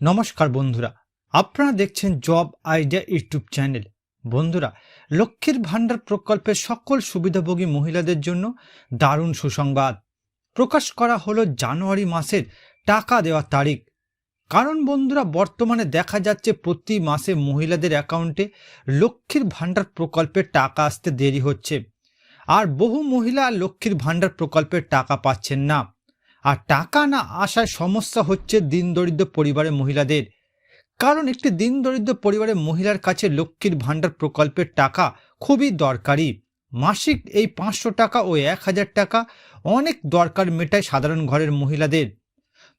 নমস্কার বন্ধুরা, আপনারা দেখছেন জব আইডিয়া ইউটিউব চ্যানেল। বন্ধুরা, লক্ষ্মীর ভাণ্ডার প্রকল্পের সকল সুবিধাভোগী মহিলাদের জন্য দারুণ সুসংবাদ। প্রকাশ করা হলো জানুয়ারি মাসের টাকা দেওয়ার তারিখ। কারণ বন্ধুরা, বর্তমানে দেখা যাচ্ছে প্রতি মাসে মহিলাদের অ্যাকাউন্টে লক্ষ্মীর ভাণ্ডার প্রকল্পের টাকা আসতে দেরি হচ্ছে। আর বহু মহিলা লক্ষ্মীর ভাণ্ডার প্রকল্পের টাকা পাচ্ছেন না। আর টাকা না আসায় সমস্যা হচ্ছে দিন দরিদ্র পরিবারের মহিলাদের। কারণ একটি দিন দরিদ্র পরিবারের মহিলার কাছে লক্ষ্মীর ভাণ্ডার প্রকল্পের টাকা খুবই দরকারি। মাসিক এই পাঁচশো টাকা ও এক হাজার টাকা অনেক দরকার মেটায় সাধারণ ঘরের মহিলাদের।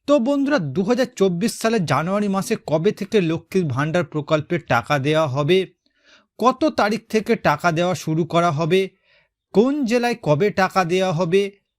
তো বন্ধুরা দু হাজার চব্বিশ সালের জানুয়ারি মাসে কবে থেকে লক্ষ্মীর ভাণ্ডার প্রকল্পের টাকা দেওয়া হবে? কত তারিখ থেকে টাকা দেওয়া শুরু করা হবে? কোন জেলায় কবে টাকা দেওয়া হবে?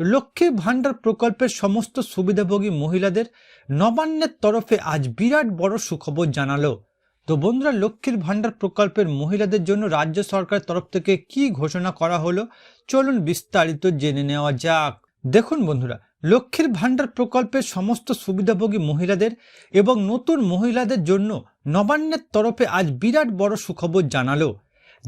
লক্ষ্মী ভাণ্ডার প্রকল্পের সমস্ত সুবিধাভোগী মহিলাদের নবান্নের তরফে আজ বিরাট বড় সুখবর জানালো। তো বন্ধুরা, লক্ষ্মীর ভাণ্ডার প্রকল্পের মহিলাদের জন্য রাজ্য সরকারের তরফ থেকে কি ঘোষণা করা হলো, চলুন বিস্তারিত জেনে নেওয়া যাক। দেখুন বন্ধুরা, লক্ষ্মীর ভাণ্ডার প্রকল্পের সমস্ত সুবিধাভোগী মহিলাদের এবং নতুন মহিলাদের জন্য নবান্নের তরফে আজ বিরাট বড় সুখবর জানালো।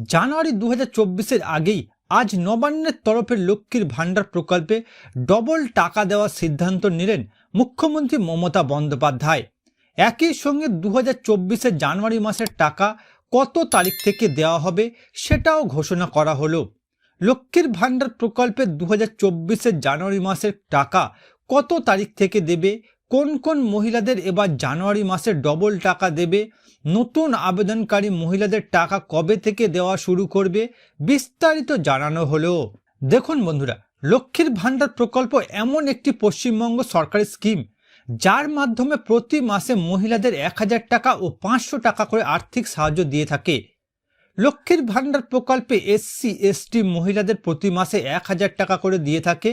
জানুয়ারি দু হাজার আগেই আজ নবান্নের তরফে লক্ষ্মীর ভাণ্ডার প্রকল্পে ডবল টাকা দেওয়ার সিদ্ধান্ত নিলেন মুখ্যমন্ত্রী মমতা বন্দ্যোপাধ্যায়। একই সঙ্গে দু হাজার জানুয়ারি মাসের টাকা কত তারিখ থেকে দেওয়া হবে সেটাও ঘোষণা করা হলো। লক্ষ্মীর ভাণ্ডার প্রকল্পে দু হাজার জানুয়ারি মাসের টাকা কত তারিখ থেকে দেবে কোন কোন মহিলাদের এবার জানুয়ারি মাসে ডবল টাকা দেবে? নতুন আবেদনকারী মহিলাদের টাকা কবে থেকে দেওয়া শুরু করবে? বিস্তারিত জানানো হলো। দেখুন বন্ধুরা, লক্ষ্মীর ভাণ্ডার প্রকল্প এমন একটি পশ্চিমবঙ্গ সরকারি স্কিম যার মাধ্যমে প্রতি মাসে মহিলাদের এক হাজার টাকা ও পাঁচশো টাকা করে আর্থিক সাহায্য দিয়ে থাকে। লক্ষ্মীর ভাণ্ডার প্রকল্পে এসসি এসটি মহিলাদের প্রতি মাসে এক হাজার টাকা করে দিয়ে থাকে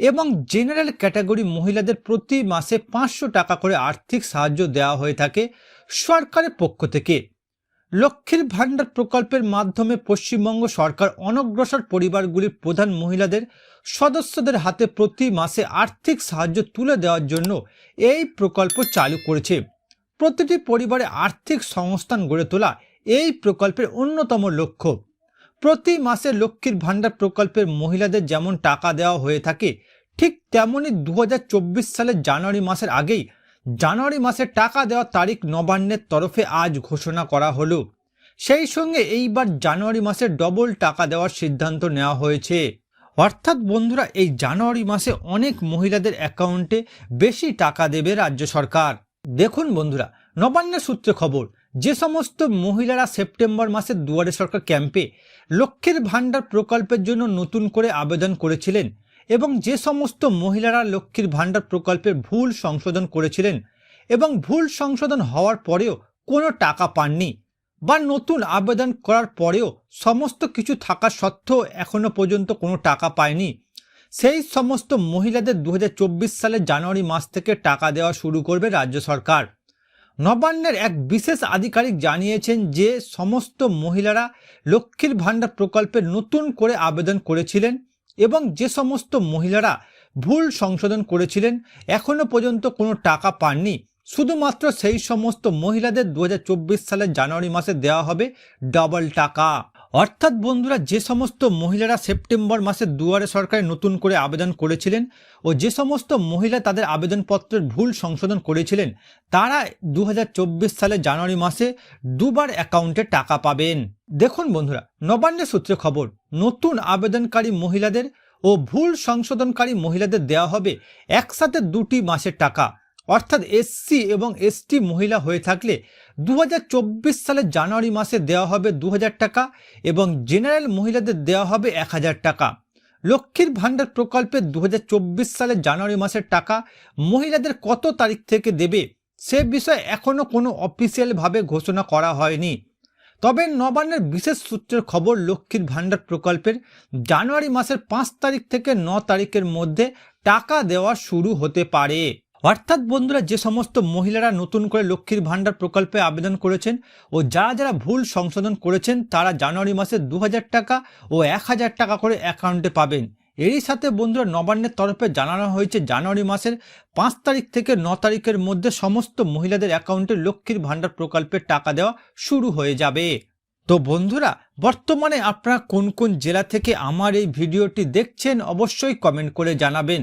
এবং জেনারেল ক্যাটাগরি মহিলাদের প্রতি মাসে পাঁচশো টাকা করে আর্থিক সাহায্য দেওয়া হয়ে থাকে সরকারের পক্ষ থেকে। লক্ষ্মীর ভাণ্ডার প্রকল্পের মাধ্যমে পশ্চিমবঙ্গ সরকার অনগ্রসর পরিবারগুলির প্রধান মহিলাদের সদস্যদের হাতে প্রতি মাসে আর্থিক সাহায্য তুলে দেওয়ার জন্য এই প্রকল্প চালু করেছে। প্রতিটি পরিবারে আর্থিক সংস্থান গড়ে তোলা এই প্রকল্পের অন্যতম লক্ষ্য। প্রতি মাসে লক্ষ্মীর ভাণ্ডার প্রকল্পের মহিলাদের যেমন টাকা দেওয়া হয়ে থাকে, ঠিক তেমনই দু হাজার চব্বিশ সালের জানুয়ারি মাসের আগেই জানুয়ারি মাসে টাকা দেওয়ার তারিখ নবান্নের তরফে আজ ঘোষণা করা হলো। সেই সঙ্গে এইবার জানুয়ারি মাসে ডবল টাকা দেওয়ার সিদ্ধান্ত নেওয়া হয়েছে। অর্থাৎ বন্ধুরা, এই জানুয়ারি মাসে অনেক মহিলাদের অ্যাকাউন্টে বেশি টাকা দেবে রাজ্য সরকার। দেখুন বন্ধুরা, নবান্নের সূত্রে খবর যে সমস্ত মহিলারা সেপ্টেম্বর মাসে দুয়ারে সরকার ক্যাম্পে লক্ষ্মীর ভাণ্ডার প্রকল্পের জন্য নতুন করে আবেদন করেছিলেন এবং যে সমস্ত মহিলারা লক্ষ্মীর ভাণ্ডার প্রকল্পের ভুল সংশোধন করেছিলেন এবং ভুল সংশোধন হওয়ার পরেও কোনো টাকা পাননি বা নতুন আবেদন করার পরেও সমস্ত কিছু থাকা সত্ত্বেও এখনও পর্যন্ত কোনো টাকা পায়নি। সেই সমস্ত মহিলাদের দু হাজার চব্বিশ সালের জানুয়ারি মাস থেকে টাকা দেওয়া শুরু করবে রাজ্য সরকার। নবান্নের এক বিশেষ আধিকারিক জানিয়েছেন যে সমস্ত মহিলারা লক্ষ্মীর ভাণ্ডার প্রকল্পে নতুন করে আবেদন করেছিলেন এবং যে সমস্ত মহিলারা ভুল সংশোধন করেছিলেন এখনও পর্যন্ত কোনো টাকা পাননি। শুধুমাত্র সেই সমস্ত মহিলাদের দু হাজার চব্বিশ সালের জানুয়ারি মাসে দেওয়া হবে ডবল টাকা। অর্থাৎ বন্ধুরা, যে সমস্ত মহিলারা সেপ্টেম্বর মাসে দুয়ারে সরকারে নতুন করে আবেদন করেছিলেন ও যে সমস্ত মহিলা তাদের আবেদনপত্রের ভুল সংশোধন করেছিলেন, তারা দু সালের জানুয়ারি মাসে দুবার অ্যাকাউন্টে টাকা পাবেন। দেখুন বন্ধুরা, নবান্নের সূত্রে খবর, নতুন আবেদনকারী মহিলাদের ও ভুল সংশোধনকারী মহিলাদের দেওয়া হবে একসাথে দুটি মাসের টাকা। অর্থাৎ এসসি এবং এসটি মহিলা হয়ে থাকলে দু হাজার চব্বিশ সালের জানুয়ারি মাসে দেওয়া হবে দু হাজার টাকা এবং জেনারেল মহিলাদের দেওয়া হবে এক হাজার টাকা। লক্ষ্মীর ভাণ্ডার প্রকল্পে দু সালের জানুয়ারি মাসের টাকা মহিলাদের কত তারিখ থেকে দেবে সে বিষয়ে এখনও কোনো অফিসিয়ালভাবে ঘোষণা করা হয়নি। তবে নবান্নের বিশেষ সূত্রের খবর লক্ষ্মীর ভাণ্ডার প্রকল্পের জানুয়ারি মাসের পাঁচ তারিখ থেকে ন তারিখের মধ্যে টাকা দেওয়া শুরু হতে পারে। অর্থাৎ বন্ধুরা, যে সমস্ত মহিলারা নতুন করে লক্ষ্মীর ভাণ্ডার প্রকল্পে আবেদন করেছেন ও যারা যারা ভুল সংশোধন করেছেন, তারা জানুয়ারি মাসে দু হাজার টাকা ও এক হাজার টাকা করে অ্যাকাউন্টে পাবেন। এরই সাথে বন্ধুরা, নবান্নের তরফে জানানো হয়েছে, জানুয়ারি মাসের পাঁচ তারিখ থেকে ন তারিখের মধ্যে সমস্ত মহিলাদের অ্যাকাউন্টে লক্ষ্মীর ভাণ্ডার প্রকল্পের টাকা দেওয়া শুরু হয়ে যাবে। তো বন্ধুরা, বর্তমানে আপনারা কোন কোন জেলা থেকে আমার এই ভিডিওটি দেখছেন, অবশ্যই কমেন্ট করে জানাবেন।